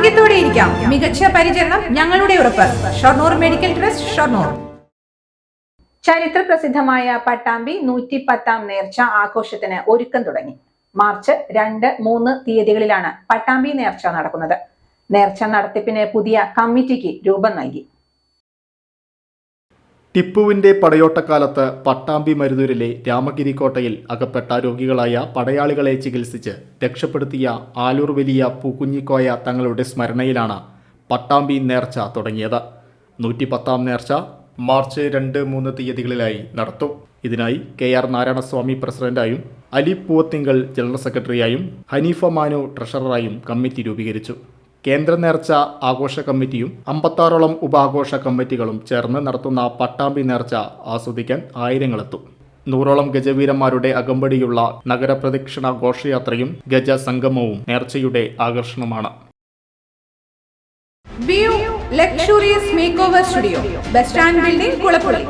കൂടെയിരിക്കാം മികച്ച പരിചരണം ഞങ്ങളുടെ ഉറപ്പ്. Shoranur medical trust Shoranur. ചരിത്ര പ്രസിദ്ധമായ പട്ടാമ്പി നൂറ്റി പത്താം നേർച്ച ആഘോഷത്തിന് ഒരുക്കം തുടങ്ങി. മാർച്ച് രണ്ട് മൂന്ന് തീയതികളിലാണ് പട്ടാമ്പി നേർച്ച നടക്കുന്നത്. നേർച്ച നടത്തിപ്പിന് പുതിയ കമ്മിറ്റിക്ക് രൂപം നൽകി. ടിപ്പുവിന്റെ പടയോട്ടക്കാലത്ത് പട്ടാമ്പി മരുതൂരിലെ രാമഗിരി കോട്ടയിൽ അകപ്പെട്ട രോഗികളായ പടയാളികളെ ചികിത്സിച്ച് രക്ഷപ്പെടുത്തിയ ആലൂർ വലിയ പൂക്കുഞ്ഞിക്കോയ തങ്ങളുടെ സ്മരണയിലാണ് പട്ടാമ്പി നേർച്ച തുടങ്ങിയത്. നൂറ്റിപ്പത്താം നേർച്ച മാർച്ച് രണ്ട് മൂന്ന് തീയതികളിലായി നടത്തും. ഇതിനായി കെ ആർ നാരായണസ്വാമി പ്രസിഡന്റായും അലി പൂവത്തിങ്കൽ ജനറൽ സെക്രട്ടറിയായും ഹനീഫ മാനു ട്രഷററായും കമ്മിറ്റി രൂപീകരിച്ചു. കേന്ദ്ര നേർച്ച ആഘോഷ കമ്മിറ്റിയും അമ്പത്താറോളം ഉപാഘോഷ കമ്മിറ്റികളും ചേർന്ന് നടത്തുന്ന പട്ടാമ്പി നേർച്ച ആസ്വദിക്കാൻ ആയിരങ്ങളെത്തും. നൂറോളം ഗജവീരന്മാരുടെ അകമ്പടിയുള്ള നഗരപ്രദക്ഷിണ ഘോഷയാത്രയും ഗജ സംഗമവും നേർച്ചയുടെ ആകർഷണമാണ്. Studio bus stand building Kulappully